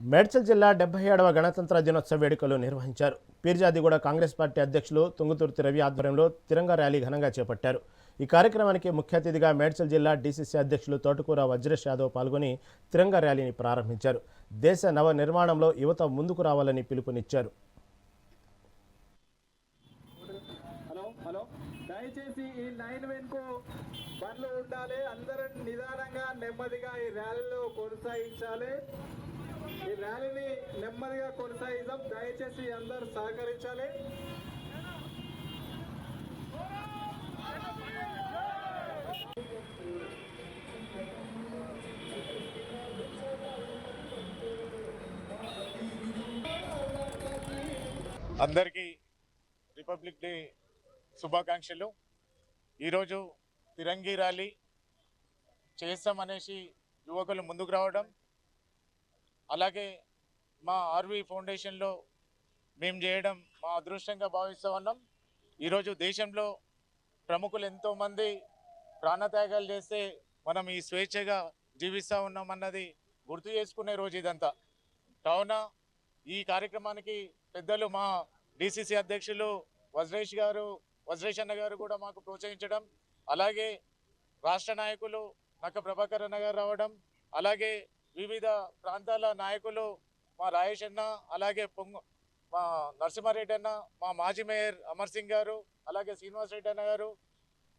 మేడ్చల్ జిల్లా డెబ్బై ఏడవ గణతంత్ర దినోత్సవ వేడుకలు నిర్వహించారు. పీర్జాదిగూడ కాంగ్రెస్ పార్టీ అధ్యక్షులు తుంగుతుర్తి రవి ఆధ్వర్యంలో తిరంగా ర్యాలీ ఘనంగా చేపట్టారు. ఈ కార్యక్రమానికి ముఖ్య అతిథిగా మేడ్చల్ జిల్లా డీసీసీ అధ్యక్షులు తోటకూర వజ్రేష్ యాదవ్ పాల్గొని తిరంగా ర్యాలీని ప్రారంభించారు. దేశ నవ నిర్మాణంలో యువత ముందుకు రావాలని పిలుపునిచ్చారు. దయచేసి ఈ లైన్ వెనుక బండ్లు ఉండాలి. అందరం నిదానంగా నెమ్మదిగా ఈ ర్యాలీలో కొనసాగించాలి. ఈ ర్యాలీని నెమ్మదిగా కొనసాగిద్దాం. దయచేసి అందరూ సహకరించాలి. అందరికీ రిపబ్లిక్ డే శుభాకాంక్షలు. ఈరోజు తిరంగి ర్యాలీ చేస్తామనేసి యువకులు ముందుకు రావడం అలాగే మా ఆర్వీ ఫౌండేషన్లో మేము చేయడం మా అదృష్టంగా భావిస్తూ ఉన్నాం. ఈరోజు దేశంలో ప్రముఖులు ఎంతోమంది ప్రాణత్యాగాలు చేస్తే మనం ఈ స్వేచ్ఛగా జీవిస్తూ ఉన్నామన్నది గుర్తు చేసుకునే రోజు ఇదంతా. కావున ఈ కార్యక్రమానికి పెద్దలు మా డిసిసి అధ్యక్షులు వజ్రేష్ గారు వజ్రేష్ అన్న గారు కూడా మాకు ప్రోత్సహించడం అలాగే రాష్ట్ర నాయకులు నక్క ప్రభాకర్ అన్న గారు రావడం అలాగే వివిధ ప్రాంతాల నాయకులు మా రాయేష్ అన్న అలాగే పొంగు మా నరసింహారెడ్డి అన్న మా మాజీ మేయర్ అమర్ సింగ్ గారు అలాగే శ్రీనివాస్ రెడ్డి అన్న గారు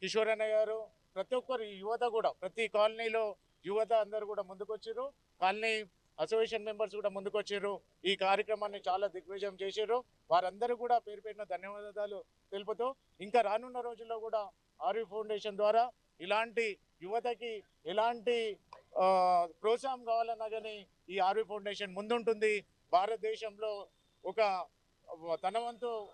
కిషోర్ అన్న గారు ప్రతి ఒక్కరు యువత కూడా ప్రతి కాలనీలో యువత అందరు కూడా ముందుకొచ్చారు కాలనీ అసోసియేషన్ మెంబర్స్ కూడా ముందుకొచ్చారు ఈ కార్యక్రమాన్ని చాలా దిగ్విజయం చేశారు వారందరూ కూడా పేరు పెట్టిన ధన్యవాదాలు తెలుపుతూ ఇంకా రానున్న రోజుల్లో కూడా ఆర్వి ఫౌండేషన్ ద్వారా ఇలాంటి యువతకి ఎలాంటి ప్రోత్సాహం కావాలన్నా కానీ ఈ ఆర్వి ఫౌండేషన్ ముందుంటుంది. భారతదేశంలో ఒక తన వంతు